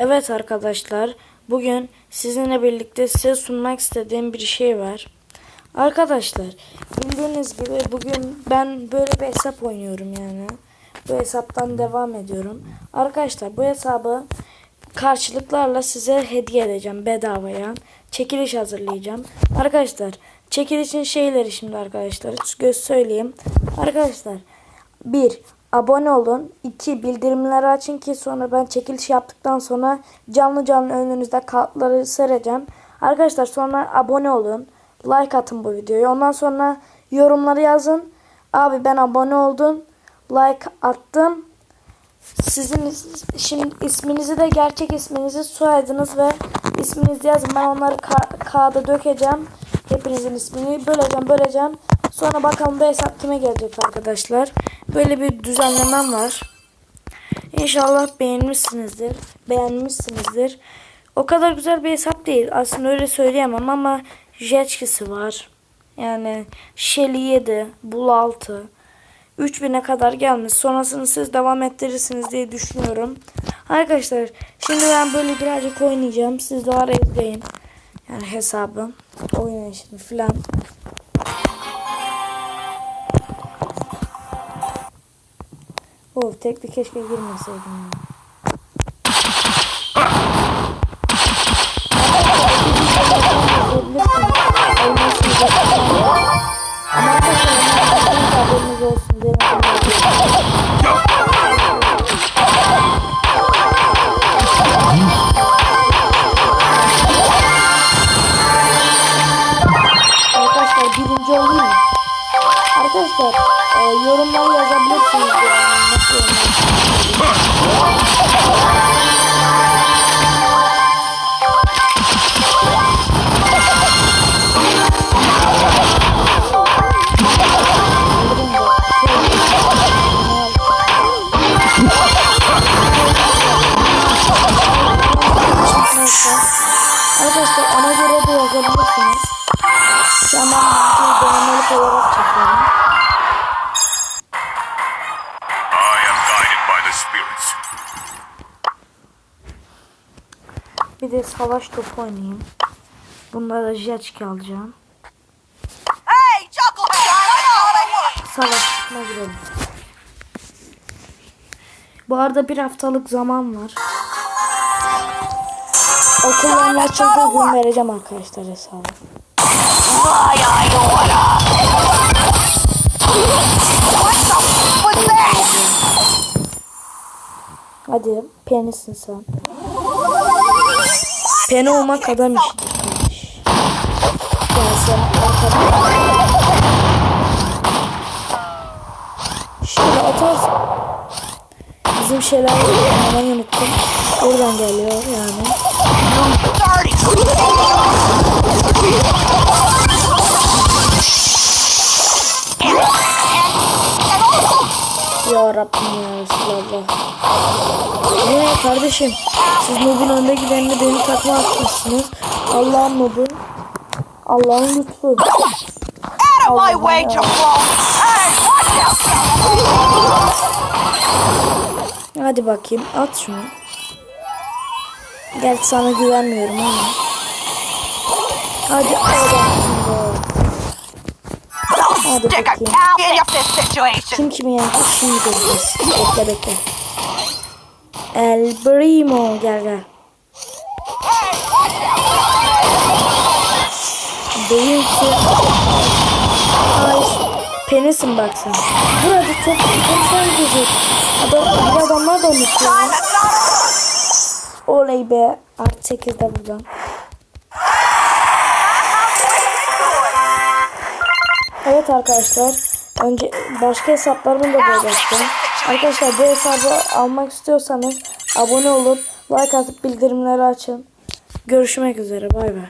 Evet arkadaşlar, bugün sizinle birlikte size sunmak istediğim bir şey var. Arkadaşlar, bildiğiniz gibi bugün ben böyle bir hesap oynuyorum yani. Bu hesaptan devam ediyorum. Arkadaşlar bu hesabı karşılıklarla size hediye edeceğim bedavaya. Çekiliş hazırlayacağım. Arkadaşlar, çekilişin şeyleri şimdi arkadaşlar göz söyleyeyim. Arkadaşlar, 1. Abone olun. 2. Bildirimleri açın ki sonra ben çekiliş yaptıktan sonra canlı canlı önünüzde kartları sereceğim. Arkadaşlar sonra abone olun. Like atın bu videoyu. Ondan sonra yorumları yazın. Abi ben abone oldum. Like attım. Sizin şimdi isminizi de gerçek isminizi soyadınız ve isminizi yazın. Ben onları ka- kağıda dökeceğim. Hepinizin ismini böleceğim böleceğim. Sonra bakalım bu hesap kime gelecek arkadaşlar. Böyle bir düzenlemem var. İnşallah beğenmişsinizdir. Beğenmişsinizdir. O kadar güzel bir hesap değil. Aslında öyle söyleyemem ama Jetski'si var. Yani Shelly 7, Bull 6. 3000'e kadar gelmiş. Sonrasını siz devam ettirirsiniz diye düşünüyorum. Arkadaşlar şimdi ben böyle birazcık oynayacağım. Siz de ara izleyin. Yani hesabı. Oynayın şimdi filan. Oh tekli keşke girmeseydim ya. Arkadaşlar birinci olayım? Arkadaşlar e, yorumları yazabilirsiniz. Yani. Arkadaşlar ona göre de yazabilirsiniz. Şu an ben videoyu olarak çekiyorum. Bir de savaş topu oynayayım. Bunda da jetski alacağım. Hey! Savaşına girelim. Bu arada bir haftalık zaman var. Okulların açıldığı gün vereceğim arkadaşlar hesabı. Hadi penisin sen. Peni olmak adam kardeş. Yani sen. Bizim şeyler hemen unuttum. Oradan geliyor yani. Ya Rabbim ya Resulallah. Ne kardeşim? Siz Nub'un önde gidenini beni takma atmışsınız. Allah'ın Nub'u. Allah'ın lütfu. Hadi bakayım at şunu. Gerçi sana güvenmiyorum ama. Hadi hadi. Stick a cow in your fist situation! Kim kimi yenecek şimdi göreceğiz. Bekle bekle. El Primo gel gel. Değilsin. Ay penisin bak sen. Burada çok çok gidecek. Adam, adamlar da unutuyor. Oley be. Artı 8'de buradan. Evet arkadaşlar. Önce başka hesaplarımı da böyle açtım. Arkadaşlar bu hesabı almak istiyorsanız abone olup like atıp bildirimleri açın. Görüşmek üzere. Bay bay.